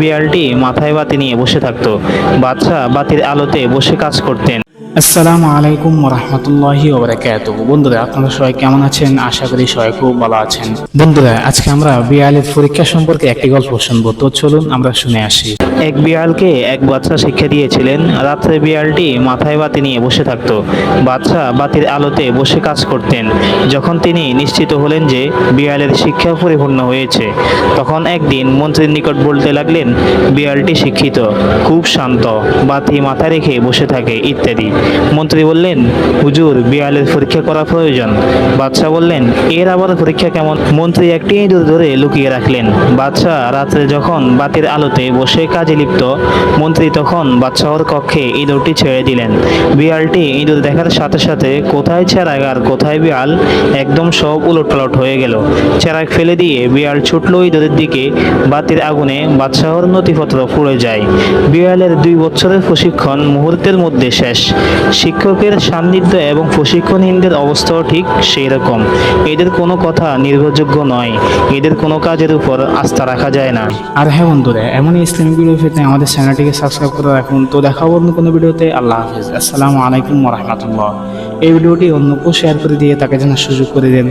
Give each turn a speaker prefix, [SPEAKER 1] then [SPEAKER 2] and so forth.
[SPEAKER 1] বিড়ালটি মাথায় বাতি নিয়ে বসে থাকতো। বাচ্চা বাতির আলোতে বসে কাজ করতেন।
[SPEAKER 2] আসসালামু আলাইকুম রহমতুল্লাহি ওবরাকাত বন্ধুরা, আপনারা সবাই কেমন আছেন? আশা করি সবাই খুব ভালো আছেন। বন্ধুরা, আজকে আমরা বিয়ালের পরীক্ষা সম্পর্কে একটি গল্প শুনব। তো চলুন আমরা শুনে আসি।
[SPEAKER 1] এক বিড়ালকে এক বাচ্চা শিক্ষা দিয়েছিলেন। রাত্রে বিড়ালটি মাথায় বাতি নিয়ে বসে থাকত। বাচ্চা বাতির আলোতে বসে কাজ করতেন। যখন তিনি নিশ্চিত হলেন যে বিড়ালের শিক্ষা পরিপূর্ণ হয়েছে, তখন একদিন মন্ত্রীর নিকট বলতে লাগলেন, বিড়ালটি শিক্ষিত, খুব শান্ত, বাতি মাথায় রেখে বসে থাকে, ইত্যাদি। মন্ত্রী বললেন, হুজুর, বিড়ালের পরীক্ষা করা প্রয়োজন। বাচ্চা বললেন, এর আবার পরীক্ষা কেমন? মন্ত্রী একটি ইঁদুর ধরে লুকিয়ে রাখলেন। বাচ্চা রাত্রে যখন বাতির আলোতে বসে কাজে লিপ্ত। মন্ত্রী তখন বাচ্চাওর কক্ষে ইঁদুরটি ছেড়ে দিলেন। বিড়ালটি ইঁদুর দেখার সাথে সাথে কোথায় চেরাগ আর কোথায় বিড়াল, একদম সব উলটপালট হয়ে গেল। চেরাগ ফেলে দিয়ে বিড়াল ছুটল ইঁদুরের দিকে, বাতির আগুনে বাচ্চাওর নথিপত্র পুড়ে যায়। বিড়ালের দুই বছরের প্রশিক্ষণ মুহূর্তের মধ্যে শেষ। শিক্ষকের সান্নিধ্য এবং প্রশিক্ষণহীনদের অবস্থাও ঠিক সেই রকম। এদের কোনো কথা নির্ভরযোগ্য নয়। এদের কোনো কাজের উপর আস্থা রাখা যায় না।
[SPEAKER 2] আর হ্যাঁ বন্ধুরা, এমনই ইসলামিক ভিডিও পেতে আমাদের চ্যানেলটিকে সাবস্ক্রাইব করে রাখুন। তো দেখাবো অন্য কোনো ভিডিওতে। আল্লাহ হাফিজ। আসসালামু আলাইকুম রহমতুল্লাহ। এই ভিডিওটি অন্যকেও শেয়ার করে দিয়ে তাকে যেন সুযোগ করে দেন।